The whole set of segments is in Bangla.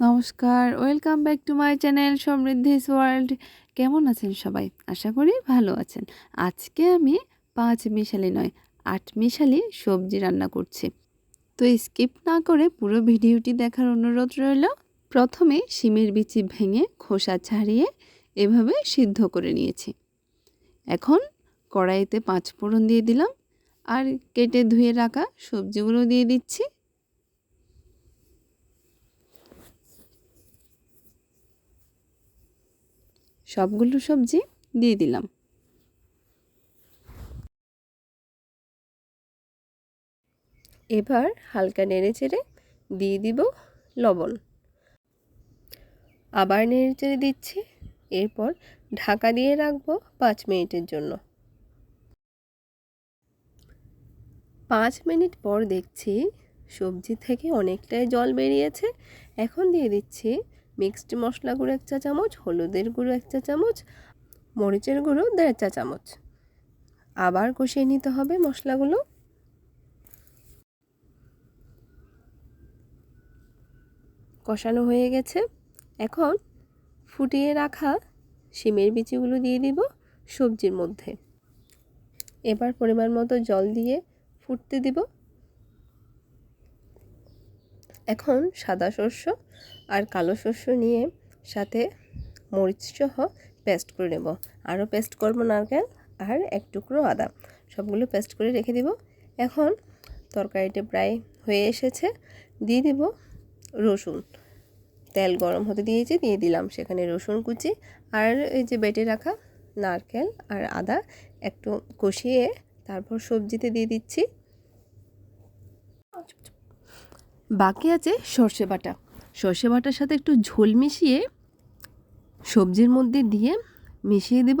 নমস্কার, welcome back to my channel Samriddhi's world. কেমন আছেন সবাই? আশা করি ভালো আছেন। আজকে আমি পাঁচ মিশালি নয়, আট মিশালি সবজি রান্না করছি। তো স্কিপ না করে পুরো ভিডিওটি দেখার অনুরোধ রইল, প্রথমে শিমের বিচি ভেঙে খোসা ছাড়িয়ে এভাবে সিদ্ধ করে নিয়েছি। এখন কড়াইতে পাঁচ ফোড়ন দিয়ে দিলাম, আর কেটে ধুয়ে রাখা সবজিগুলো দিয়ে দিচ্ছি। সবগুলো সবজি দিয়ে দিলাম। এবার হালকা নেড়ে চেড়ে দিয়ে দিব লবণ। আবার নেড়ে চেড়ে দিচ্ছি, এরপর ঢাকা দিয়ে রাখব পাঁচ মিনিটের জন্য। পাঁচ মিনিট পর দেখছি সবজি থেকে অনেকটাই জল বেরিয়েছে। এখন দিয়ে দিচ্ছি মিক্সড মশলা গুঁড়ো এক চা চামচ, হলুদের গুঁড়ো এক চা চামচ, মরিচের গুঁড়ো দেড় চা চামচ। আবার কষিয়ে নিতে হবে মশলাগুলো। কষানো হয়ে গেছে। এখন ফুটিয়ে রাখা শিমের বিচিগুলো দিয়ে দিব সবজির মধ্যে। এবার পরিমাণ মতো জল দিয়ে ফুটতে দিব। এখন সাদা শস্য আর কালো শস্য নিয়ে সাথে মরিচ সহ পেস্ট করে নেব। আরও পেস্ট করব নারকেল আর এক টুকরো আদা। সবগুলো পেস্ট করে রেখে দিব। এখন তরকারিটা প্রায় হয়ে এসেছে। দিয়ে দিব রসুন। তেল গরম হতে দিয়েছি, দিয়ে দিলাম সেখানে রসুন কুচি আর এই যে বেটে রাখা নারকেল আর আদা একটু কষিয়ে তারপর সবজিতে দিয়ে দিচ্ছি। বাকি আছে সর্ষে বাটা। সর্ষে বাটার সাথে একটু ঝোল মিশিয়ে সবজির মধ্যে দিয়ে মিশিয়ে দেব।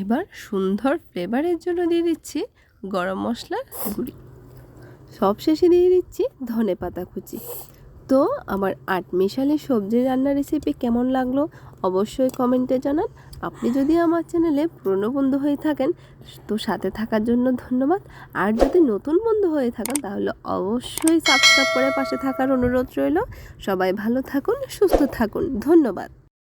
এবার সুন্দর ফ্লেভারের জন্য দিয়ে দিচ্ছি গরম মশলার গুঁড়ি। সবশেষে দিয়ে দিচ্ছি ধনে পাতা কুচি। তো আমার আট মিশালে সবজি রান্নার রেসিপি কেমন লাগল অবশ্যই কমেন্টে জানান। আপনি যদি আমার চ্যানেলে পুরনো বন্ধু হয়ে থাকেন, তো সাথে থাকার জন্য ধন্যবাদ। আর যদি নতুন বন্ধু হয়ে থাকেন, তাহলে অবশ্যই সাবস্ক্রাইব করে পাশে থাকার অনুরোধ রইল। সবাই ভালো থাকুন, সুস্থ থাকুন। ধন্যবাদ।